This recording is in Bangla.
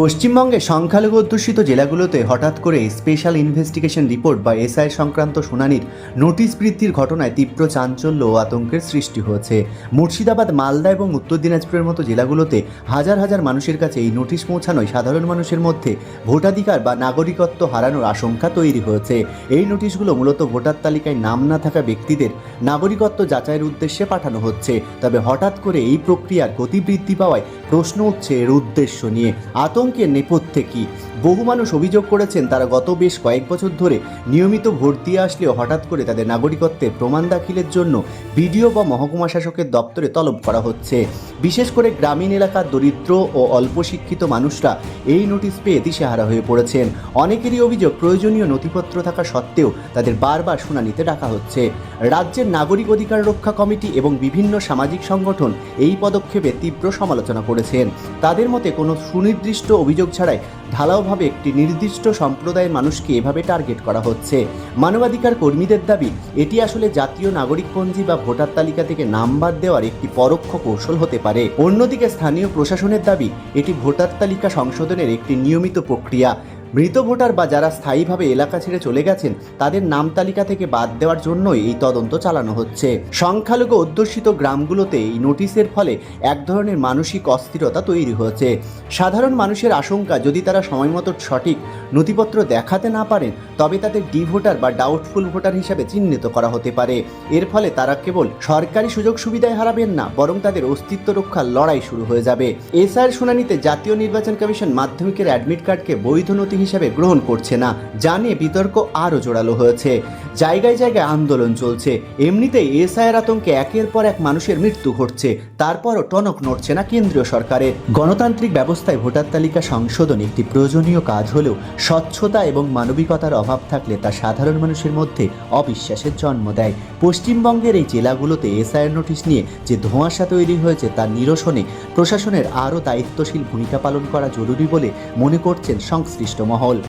পশ্চিমবঙ্গে সংখ্যালঘু অধ্যুষিত জেলাগুলোতে হঠাৎ করে স্পেশাল ইনভেস্টিগেশন রিপোর্ট বা এসআই সংক্রান্ত শুনানির নোটিশ বৃদ্ধির ঘটনায় তীব্র চাঞ্চল্য ও আতঙ্কের সৃষ্টি হয়েছে। মুর্শিদাবাদ, মালদা এবং উত্তর দিনাজপুরের মতো জেলাগুলোতে হাজার হাজার মানুষের কাছে এই নোটিশ পৌঁছানোয় সাধারণ মানুষের মধ্যে ভোটাধিকার বা নাগরিকত্ব হারানোর আশঙ্কা তৈরি হয়েছে। এই নোটিশগুলো মূলত ভোটার তালিকায় নাম না থাকা ব্যক্তিদের নাগরিকত্ব যাচাইয়ের উদ্দেশ্যে পাঠানো হচ্ছে। তবে হঠাৎ করে এই প্রক্রিয়ার গতি বৃদ্ধি পাওয়ায় প্রশ্ন উঠছে এর উদ্দেশ্য নিয়ে। আতঙ্কের নেপথ্যে কি? বহু মানুষ অভিযোগ করেছেন তারা গত বেশ কয়েক বছর ধরে নিয়মিত ভোট দিয়ে আসলেও হঠাৎ করে তাদের নাগরিকত্বের প্রমাণ দাখিলের জন্য বিডিও বা মহকুমা শাসকের দপ্তরে তলব করা হচ্ছে। বিশেষ করে গ্রামীণ এলাকার দরিদ্র ও অল্প শিক্ষিত মানুষরা এই নোটিশ পেয়ে দিশেহারা হয়ে পড়েছেন। অনেকেরই অভিযোগ প্রয়োজনীয় নথিপত্র থাকা সত্ত্বেও তাদের বারবার শুনানিতে ডাকা হচ্ছে। রাজ্যের নাগরিক অধিকার রক্ষা কমিটি এবং বিভিন্ন সামাজিক সংগঠন এই পদক্ষেপে তীব্র সমালোচনা করেছেন। তাদের মতে কোনো সুনির্দিষ্ট অভিযোগ ছাড়াই ঢালাওভাবে একটি নির্দিষ্ট সম্প্রদায়ের মানুষকে এভাবে টার্গেট করা হচ্ছে। মানবাধিকার কর্মীদের দাবি, এটি আসলে জাতীয় নাগরিকপঞ্জি বা ভোটার তালিকা থেকে নাম্বার দেওয়ার একটি পরোক্ষ কৌশল হতে পারে। অন্যদিকে স্থানীয় প্রশাসনের দাবি, এটি ভোটার তালিকা সংশোধনের একটি নিয়মিত প্রক্রিয়া। মৃত ভোটার বা যারা স্থায়ীভাবে এলাকা ছেড়ে চলে গেছেন, তাদের নাম তালিকা থেকে বাদ দেওয়ার জন্যই এই তদন্ত চালানো হচ্ছে। সংখ্যালঘু অধ্যুষিত গ্রামগুলোতে এই নোটিশের ফলে এক ধরনের মানসিক অস্থিরতা তৈরি হয়েছে। সাধারণ মানুষের আশঙ্কা, যদি তারা সময়মতো সঠিক নথিপত্র দেখাতে না পারেন, তবে তাদের ডি ভোটার বা ডাউটফুল ভোটার হিসাবে চিহ্নিত করা হতে পারে। এর ফলে তারা কেবল সরকারি সুযোগ সুবিধায় হারাবেন না, বরং তাদের অস্তিত্ব রক্ষার লড়াই শুরু হয়ে যাবে। এসআর শুনানিতে জাতীয় নির্বাচন কমিশন মাধ্যমিকের অ্যাডমিট কার্ডকে বৈধ নথি হিসাবে গ্রহণ করছে না, যা নিয়ে বিতর্ক আরও জোরালো হয়েছে। জায়গায় জায়গায় আন্দোলন চলছে। এমনিতেই এসআইয়ের আতঙ্কে একের পর এক মানুষের মৃত্যু ঘটছে। তারপরও টনক নড়ছে না কেন্দ্রীয় সরকারের। গণতান্ত্রিক ব্যবস্থায় ভোটার তালিকা সংশোধন একটি প্রয়োজনীয় কাজ হলেও স্বচ্ছতা এবং মানবিকতার অভাব থাকলে তা সাধারণ মানুষের মধ্যে অবিশ্বাসের জন্ম দেয়। পশ্চিমবঙ্গের এই জেলাগুলোতে এসআইয়ের নোটিশ নিয়ে যে ধোঁয়াশা তৈরি হয়েছে তার নিরসনে প্রশাসনের আরও দায়িত্বশীল ভূমিকা পালন করা জরুরি বলে মনে করছেন সংশ্লিষ্ট vamos.